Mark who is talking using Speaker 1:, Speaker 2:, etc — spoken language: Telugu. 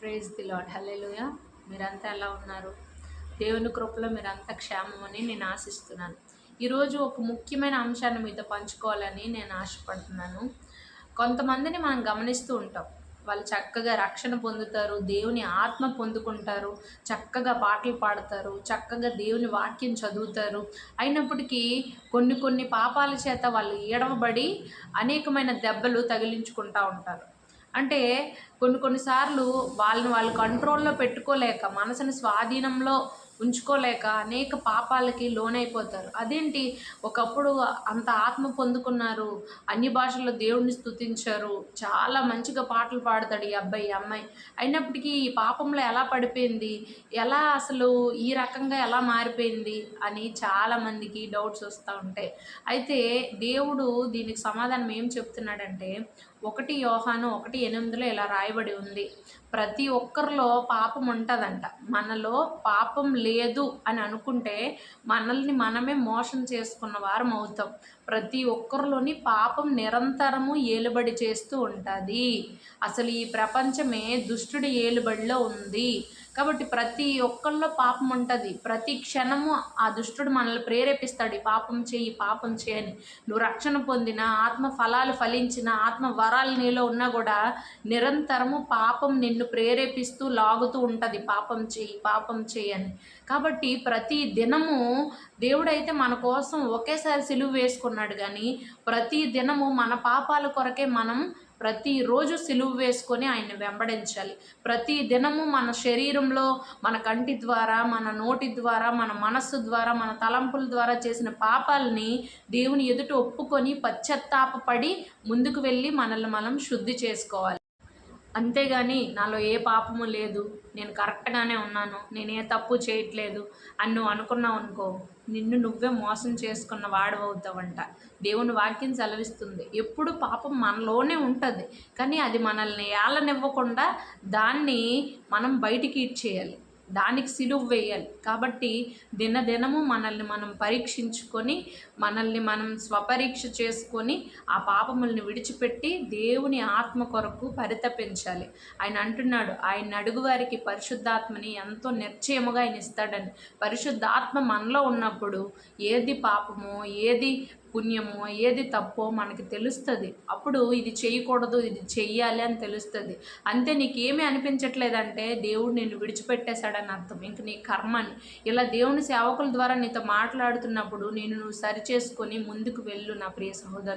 Speaker 1: ప్రేజ్ ది లాడ్ హల్లెలూయా మీరంతా ఎలా ఉన్నారు? దేవుని కృపలో మీరంతా క్షేమమని నేను ఆశిస్తున్నాను. ఈరోజు ఒక ముఖ్యమైన అంశాన్ని మీతో పంచుకోవాలని నేను ఆశపడుతున్నాను. కొంతమందిని మనం గమనిస్తూ ఉంటాం. వాళ్ళు చక్కగా రక్షణ పొందుతారు దేవుని ఆత్మ పొందుకుంటారు చక్కగా పాటలు పాడతారు చక్కగా దేవుని వాక్యం చదువుతారు. అయినప్పటికీ కొన్ని కొన్ని పాపాల చేత వాళ్ళు ఏడవబడి అనేకమైన దెబ్బలు తగిలించుకుంటూ ఉంటారు. అంటే కొన్ని కొన్నిసార్లు వాళ్ళని వాళ్ళు కంట్రోల్లో పెట్టుకోలేక మనసుని స్వాధీనంలో ఉంచుకోలేక అనేక పాపాలకి లోనైపోతారు. అదేంటి? ఒకప్పుడు అంత ఆత్మ పొందుకున్నారు అన్ని భాషల్లో దేవుడిని స్తుతించారు చాలా మంచిగా పాటలు పాడతాడు ఈ అబ్బాయి ఈ అమ్మాయి. అయినప్పటికీ ఈ పాపంలో ఎలా పడిపోయింది? ఎలా అసలు ఈ రకంగా ఎలా మారిపోయింది? అని చాలామందికి డౌట్స్ వస్తూ ఉంటాయి. అయితే దేవుడు దీనికి సమాధానం ఏం చెప్తున్నాడంటే ఒకటి యోహాను ఒకటి ఎనిమిదిలో ఇలా రాయబడి ఉంది. ప్రతి ఒక్కరిలో పాపం ఉంటుందంట. మనలో పాపం లేదు అని అనుకుంటే మనల్ని మనమే మోసం చేసుకున్న వారం అవుతాం. ప్రతి ఒక్కరిలోని పాపం నిరంతరము ఏలుబడి చేస్తూ ఉంటుంది. అసలు ఈ ప్రపంచమే దుష్టుడి ఏలుబడిలో ఉంది. కాబట్టి ప్రతి ఒక్కళ్ళలో పాపం ఉంటుంది. ప్రతి క్షణము ఆ దుష్టుడు మనల్ని ప్రేరేపిస్తాడు. ఈ పాపం చేయి పాపం చేయని నువ్వు రక్షణ పొందిన ఆత్మ ఫలాలు ఫలించిన ఆత్మ వరాలు నీలో ఉన్నా కూడా నిరంతరము పాపం నిన్ను ప్రేరేపిస్తూ లాగుతూ ఉంటుంది. పాపం చేయి పాపం చేయని కాబట్టి ప్రతి దినము దేవుడైతే మన కోసం ఒకేసారి సిలువ వేసుకున్నాడు కానీ ప్రతి దినము మన పాపాల కొరకే మనం ప్రతిరోజు సిలువ వేసుకొని ఆయన్ని వెంబడించాలి. ప్రతి దినము మన శరీరంలో మన కంటి ద్వారా మన నోటి ద్వారా మన మనస్సు ద్వారా మన తలంపుల ద్వారా చేసిన పాపాలని దేవుని ఎదుట ఒప్పుకొని పశ్చత్తాపపడి ముందుకు వెళ్ళి మనల్ని మనం శుద్ధి చేసుకోవాలి. అంతేగాని నాలో ఏ పాపము లేదు. నేను కరెక్ట్గానే ఉన్నాను. నేను ఏ తప్పు చేయట్లేదు అని నువ్వు అనుకున్నావు అనుకో నిన్ను నువ్వే మోసం చేసుకున్న వాడవవుతావంట దేవుని వాక్యం సెలవిస్తుంది. ఎప్పుడు పాపం మనలోనే ఉంటుంది. కానీ అది మనల్ని ఏళ్ళనివ్వకుండా దాన్ని మనం బయటికి ఇచ్చేయాలి. దానికి సిలువ వేయాలి. కాబట్టి దినదినము మనల్ని మనం పరీక్షించుకొని మనల్ని మనం స్వపరీక్ష చేసుకొని ఆ పాపములను విడిచిపెట్టి దేవుని ఆత్మ కొరకు పరితపించాలి. ఆయన అంటున్నాడు ఆయన అడుగు వారికి పరిశుద్ధాత్మని ఎంతో నిశ్చయముగా ఆయన ఇస్తాడని. పరిశుద్ధాత్మ మనలో ఉన్నప్పుడు ఏది పాపమో ఏది పుణ్యమో ఏది తప్పో మనకి తెలుస్తుంది. అప్పుడు ఇది చేయకూడదు ఇది చెయ్యాలి అని తెలుస్తుంది. అంతే నీకేమీ అనిపించట్లేదంటే దేవుడు నిన్ను విడిచిపెట్టేశాడని అర్థం. ఇంక నీ కర్మని. ఇలా దేవుని సేవకుల ద్వారా నీతో మాట్లాడుతున్నప్పుడు నేను నువ్వు సరిచేసుకొని ముందుకు వెళ్ళు నా ప్రియ సహోదరు.